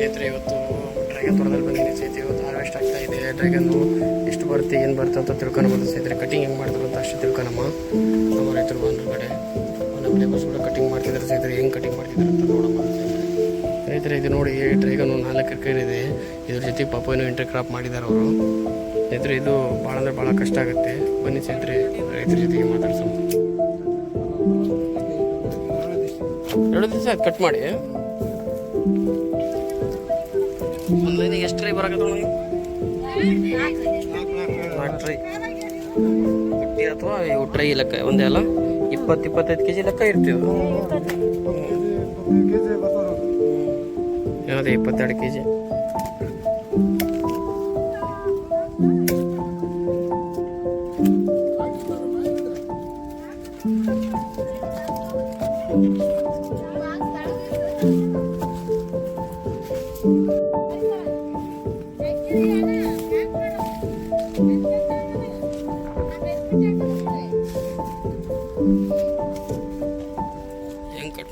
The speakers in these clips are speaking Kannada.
ಸ್ನೇಹಿತರೆ, ಇವತ್ತು ಡ್ರ್ಯಾಗನ್ ತೋಟದಲ್ಲಿ ಬಂದಿದ್ದೀನಿ ಸ್ನೇಹಿತರೆ. ಇವತ್ತು ಹಾರ್ವೆಸ್ಟ್ ಆಗ್ತಾ ಇದೆ. ಡ್ರ್ಯಾಗನ್ನು ಎಷ್ಟು ಬರುತ್ತೆ, ಏನು ಬರುತ್ತೆ ಅಂತ ತಿಳ್ಕೊಳ್ಬೋದು ಸ್ನೇಹಿತರೆ ಕಟಿಂಗ್ ಹೆಂಗೆ ಮಾಡ್ತಾರೆ ಅಂತ ಅಷ್ಟು ತಿಳ್ಕೊಳಮ್ಮ. ನಮ್ಮ ರೈತರು ಬಂದ್ರ ಕಡೆ ನಮ್ಮ ಲೇಬರ್ಸ್ ಕೂಡ ಕಟಿಂಗ್ ಮಾಡ್ತಿದ್ದಾರೆ ಸ್ನೇಹಿತರೆ. ಹೆಂಗೆ ಕಟಿಂಗ್ ಮಾಡ್ತಿದ್ದಾರೆ ಅಂತ ನೋಡಮ್ಮ ಸ್ನೇಹಿತರೆ. ಇದು ನೋಡಿ ಡ್ರ್ಯಾಗನ್ ನಾಲ್ಕು ಎಕರೆ ಇದೆ. ಇದ್ರ ಜೊತೆ ಪಾಪನೂ ಇಂಟರ್ ಕ್ರಾಪ್ ಮಾಡಿದ್ದಾರೆ ಅವರು. ಸ್ನೇಹಿತರೆ, ಇದು ಭಾಳ ಅಂದರೆ ಭಾಳ ಕಷ್ಟ ಆಗುತ್ತೆ. ಬನ್ನಿ ಸ್ನೇಹಿತರೆ, ರೈತರ ಜೊತೆಗೆ ಮಾತಾಡ್ಸೋಣ. ಎರಡು ದಿವಸ ಕಟ್ ಮಾಡಿ. ಒಂದು ಲೈನಿಗೆ ಎಷ್ಟು ಟ್ರೈ ಬರಕತ್ತ ನಾಲ್ಕು ಟ್ರೈ ಪಟ್ಟಿ ಅಥವಾ ಇವು ಟ್ರೈ ಲೆಕ್ಕ ಒಂದೇ ಅಲ್ಲ? ಇಪ್ಪತ್ತು ಇಪ್ಪತ್ತೈದು ಕೆ ಜಿ ಲೆಕ್ಕ ಇರ್ತೀವಿ. ಅದೇ ಇಪ್ಪತ್ತೆರಡು ಕೆ ಜಿ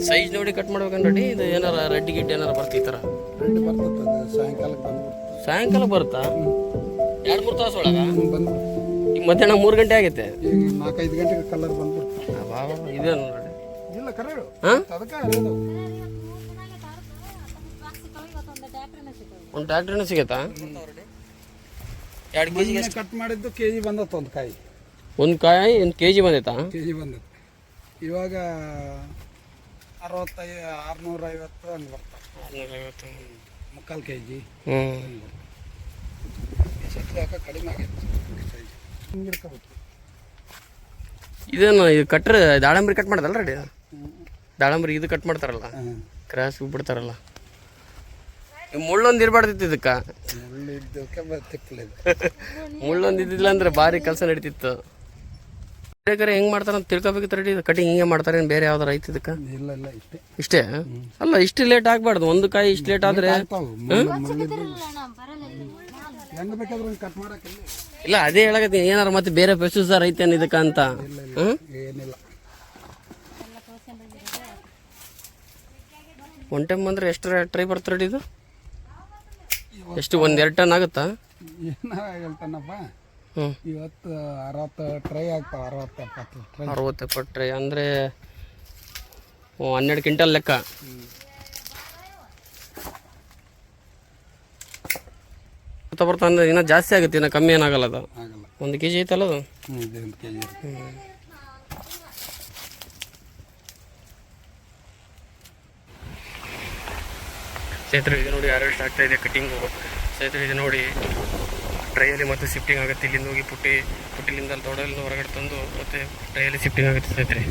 ಇದೇನು ಸೈಜ್ ನೋಡಿ ಕಟ್ ಮಾಡ್ಬೇಕನ್ ನೋಡಿ ಇದು ಏನಾರ ರೆಡ್ ಗಿಡ್ ಏನಾರ ಬರ್ತಿ ಈ ಥರ ರೆಡ್ ಬರ್ತದೆ ಅದು ಸಾಯಂಕಾಲಕ್ಕೆ ಸಾಯಂಕಾಲ ಬರುತ್ತಾ? ಎರಡು ಮೂರು ತಾಸು ಒಳಗ? ಬಂದ್ಬಿಡ್ತು ಈಗ ಮಧ್ಯಾಹ್ನ ಮೂರು ಗಂಟೆ ಆಗೈತೆ? ಈಗ ನಾಲ್ಕೈದು ಗಂಟೆಗೆ ಕಲರ್ ಬಂದ್ಬಿಡ್ತು ಇದೆ ನೋಡಿ. ಇಲ್ಲ ಕರೆ ಹಾ? ಒಂದು ಟ್ಯಾಕ್ಟ್ರಿನ ಸಿಗತ್ತಾ? ಎರಡು ಕೆ ಜಿಗೆ ಕಟ್ ಮಾಡಿದ್ದು ಕೆ ಜಿ ಬಂದತ್ತು ಒಂದು ಕಾಯಿ. ಒಂದು ಕಾಯಿ ಒಂದು ಕೆ ಜಿ ಬಂದೈತಾ? ಕೆ ಜಿ ಬಂದತ್ತು ಇವಾಗ ಅರವತ್ತೈ ಆರುನೂರ ಐವತ್ತು ಹಂಗೆ ಬರ್ತಾವೆ ಮುಕ್ಕಾಲು ಕೆ ಜಿ ಹ್ಞೂ ಕಡಿಮೆ ಆಗೈತೆ. ಸೈಜ್ ಹಿಂಗೆ ಇಡ್ಕೋಬೇಕು ಇದೇನು ಇದು ಕಟ್ರ ದಾಳಂಬರಿ ಕಟ್ ಮಾಡೋದಲ್ಲ ರೀ ದಾಳಂಬ್ರಿ ಇದು ಕಟ್ ಮಾಡ್ತಾರಲ್ಲ? ಕ್ರಾಸ್ ಬಿಡ್ತಾರಲ್ಲ? ಮುಳ್ಳೊಂದು ಇರಬಾರ್ದಿತ್ತು ಇದಕ್ಕೆ. ಮುಳ್ಳು ಇದ್ದಕ್ಕೆ ಮುಳ್ಳೊಂದು ಇದ್ದಿಲ್ಲ ಅಂದ್ರೆ ಭಾರಿ ಕೆಲಸ ನಡೀತಿತ್ತು. ಬೇಕಾರೆ ಹೆಂಗೆ ಮಾಡ್ತಾರೆ ಅಂತ ತಿಳ್ಕೊಬೇಕಿತ್ತು ರೆಡಿ. ಕಟಿಂಗ್ ಹಿಂಗೆ ಮಾಡ್ತಾರೆ ಏನು ಬೇರೆ ಯಾವ್ದಾರ ಐತಿ ಇದಕ್ಕೆ? ಇಲ್ಲ ಇಲ್ಲ ಇಷ್ಟೇ. ಇಷ್ಟೇ? ಅಲ್ಲ ಇಷ್ಟು ಲೇಟ್ ಆಗ್ಬಾರ್ದು. ಒಂದು ಕಾಯಿ ಇಷ್ಟು ಲೇಟ್ ಆದರೆ ಇಲ್ಲ. ಅದೇ ಹೇಳಕತ್ತೀನಿ. ಏನಾರ ಮತ್ತೆ ಬೇರೆ ಪ್ರೊಸೀಸರ್ ಐತೇನು ಇದಕ್ಕೆ ಅಂತ? ಏನಿಲ್ಲ. ಒನ್ ಟೈಮ್ ಬಂದ್ರೆ ಎಷ್ಟು ಟ್ರೈ ಬರ್ತಾರೆ ಇದು? ಎಷ್ಟು ಒಂದು ಎರಡು ಟನ್ ಆಗುತ್ತಾ? ಇವತ್ತು ಅರವತ್ತು ಟ್ರೈ ಆಗ್ತಾವೆ ಅರವತ್ತು ಎಪ್ಪತ್ತು ಟ್ರೈ ಅರವತ್ತು ಎಪ್ಪತ್ತು ಟ್ರೈ ಅಂದರೆ ಹನ್ನೆರಡು ಕ್ವಿಂಟಲ್ ಲೆಕ್ಕ. ಬರ್ತಾ ಬರ್ತಾ ಅಂದ್ರೆ ಇನ್ನೂ ಜಾಸ್ತಿ ಆಗುತ್ತೆ ಇನ್ನು ಕಮ್ಮಿ ಏನಾಗಲ್ಲ ಅದು. ಒಂದು ಕೆ ಜಿ ಐತಲ್ಲ ಅದು? ಒಂದು ಕೆ ಜಿ ಸ್ನೇಹಿತರೆ ಇದು ನೋಡಿ ಅರೆಸ್ಟ್ ಆಗ್ತಾ ಇದೆ ಕಟಿಂಗು ಸ್ನೇಹಿತರೆ ಇದು ನೋಡಿ ಟ್ರೈಯಲ್ಲಿ ಮತ್ತೆ ಶಿಫ್ಟಿಂಗ್ ಆಗುತ್ತೆ, ಇಲ್ಲಿಂದ ಹೋಗಿ ಪುಟ್ಟಿ ಪುಟ್ಟಿಲಿಂದ ಅಲ್ಲಿ ದೊಡ್ಡಲ್ಲಿಂದ ಹೊರಗಡೆ ತಂದು ಮತ್ತೆ ಟ್ರೈಯಲ್ಲಿ ಶಿಫ್ಟಿಂಗ್ ಆಗುತ್ತೆ ಸ್ನೇಹಿತರೆ.